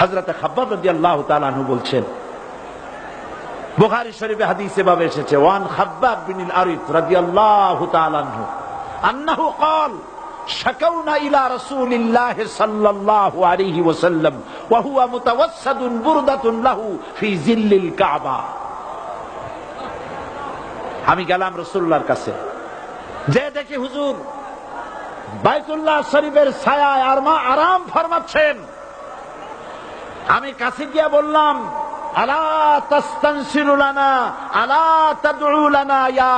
হাজরতে খাব্বাব রাদিয়াল্লাহু তাআলা আনহু বলছেন বুখারী শরীফে হাদিসে ভাবে এসেছে ওয়ান খাব্বাব বিন আরিফ রাদিয়াল্লাহু তাআলা আনহু আন্নাহু قال شكونا إلى رسول الله صلى الله عليه وسلم وهو متوسد بردة له في ظل الكعبة আমি গেলাম রসুল্লাহর কাছে যে দেখি হুজুর বাইতুল্লাহ শরীফের ছায়ায় আর মা আরাম ফরমাচ্ছেন আমি কাছে গিয়া বললাম, আলা ইয়া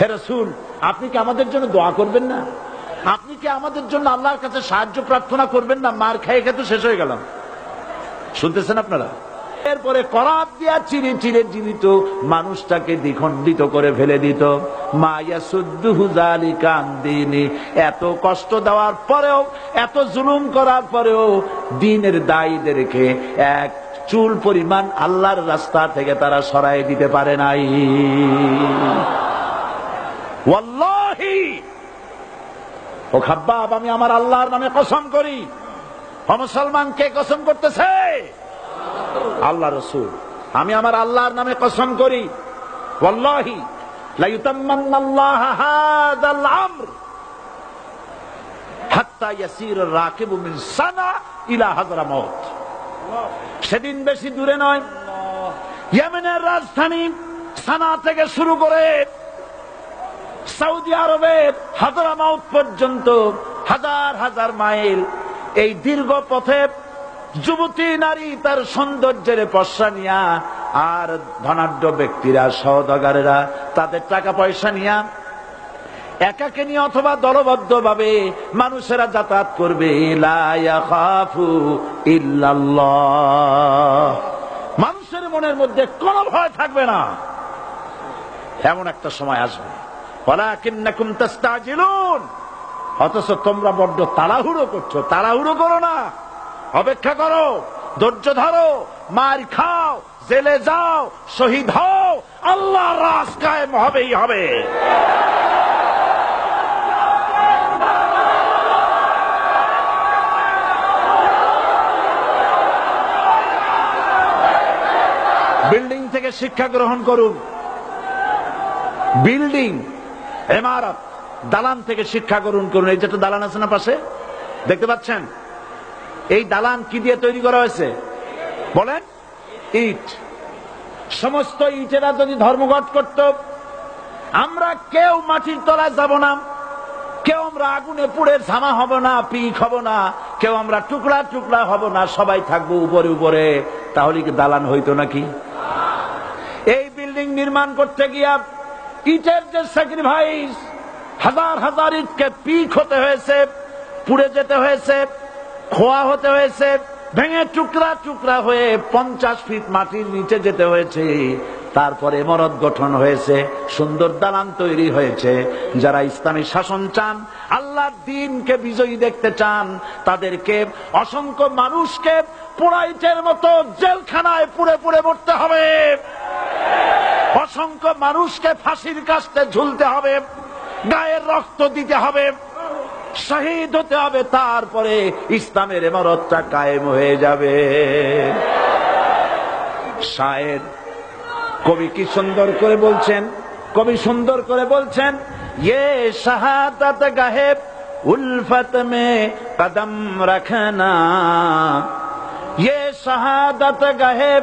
হে রাসূল, আপনি কি আমাদের জন্য দোয়া করবেন না? আপনি কি আমাদের জন্য আল্লাহর কাছে সাহায্য প্রার্থনা করবেন না? মার খেয়ে খেতে শেষ হয়ে গেলাম। শুনতেছেন আপনারা? এরপরে করাত দিয়া চিরে চিরে জীবিত মানুষটাকে দ্বিখণ্ডিত করে ফেলে দিত। মায়া সুদ্দুহু জালিকা দিনে। এত কষ্ট দেওয়ার পরেও, এত জুলুম করার পরেও দিনের দায়ীদেরকে এক চুল পরিমাণ আল্লাহর রাস্তা থেকে তারা সরাই দিতে পারে নাই। ওয়াল্লাহি! ও খাব্বাব, আমি আমার আল্লাহর নামে কসম করি। মুসলমান, কে কসম করতেছে? আল্লাহ রসুল। আমি আমার আল্লাহর নামে কসম করি। হাযরামাউত সেদিন বেশি দূরে নয়। রাজধানী সানা থেকে শুরু করে সৌদি আরবের হাজারামাউত পর্যন্ত হাজার হাজার মাইল। এই দীর্ঘ পথে যুবতী নারী তার সৌন্দর্যের পশা নিয়া আর ধনাঢ্য ব্যক্তিরা, সহদগারেরা তাদের টাকা পয়সা নিয়া একাকে নিয়ে অথবা দলবদ্ধ ভাবে মানুষেরা যাতায়াত করবে। মানুষের মনের মধ্যে কোনো ভয় থাকবে না। এমন একটা সময় আসবে। অথচ তোমরা বড্ড তাড়াহুড়ো করছ। তাড়াহুড়ো করো না। অপেক্ষা করো, ধৈর্য ধরো, মার খাও, জেলে যাও, শহীদ হও আল্লাহ রাস কায়েম হবেই হবে। বিল্ডিং থেকে শিক্ষা গ্রহণ করুন। বিল্ডিং, এমারত, দালান থেকে শিক্ষা গ্রহণ করুন। এই যেটা দালান আছে না পাশে? দেখতে পাচ্ছেন? এই দালান কি দিয়ে তৈরি করা হয়েছে? বলেন। ইট। সমস্ত ইটেরা যদি ধর্মঘট করত, আমরা কেউ মাটির তলায় যাব না। কেউ আমরা আগুনে পুড়ে ঝামা হব না, পিক হব না। কেউ আমরা টুকরা টুকরা হব না, সবাই থাকব উপরে উপরে। তাহলে কি দালান হইতো নাকি? এই বিল্ডিং নির্মাণ করতে গিয়া ইটের যে স্যাক্রিফাইস হাজার হাজার ইটকে পিক হতে হয়েছে, পুড়ে যেতে হয়েছে খোয়া হতে হয়েছে, ভেঙে টুকরা টুকরা হয়ে পঞ্চাশ ফিট মাটির নিচে যেতে হয়েছে। তারপরে মরদ গঠন হয়েছে, সুন্দর দালান তৈরি হয়েছে। যারা ইসলামী শাসন চান, আল্লাহর দিনকে বিজয়ী দেখতে চান, তাদেরকে অসংখ্য মানুষকে পোড়াইটের মতো জেলখানায় পুড়ে পুড়ে মরতে হবে। অসংখ্য মানুষকে ফাঁসির কাছতে ঝুলতে হবে গায়ের রক্ত দিতে হবে। শহীদ হতে হবে, তারপরে ইসলামের এমরতটা কায়েম হয়ে যাবে। শায়ের কবি কি সুন্দর করে বলছেন? কবি সুন্দর করে বলছেন ইয়ে শাহাদাত গাহেব, উলফত মে কদম রাখনা। ইয়ে শাহাদাত গাহেব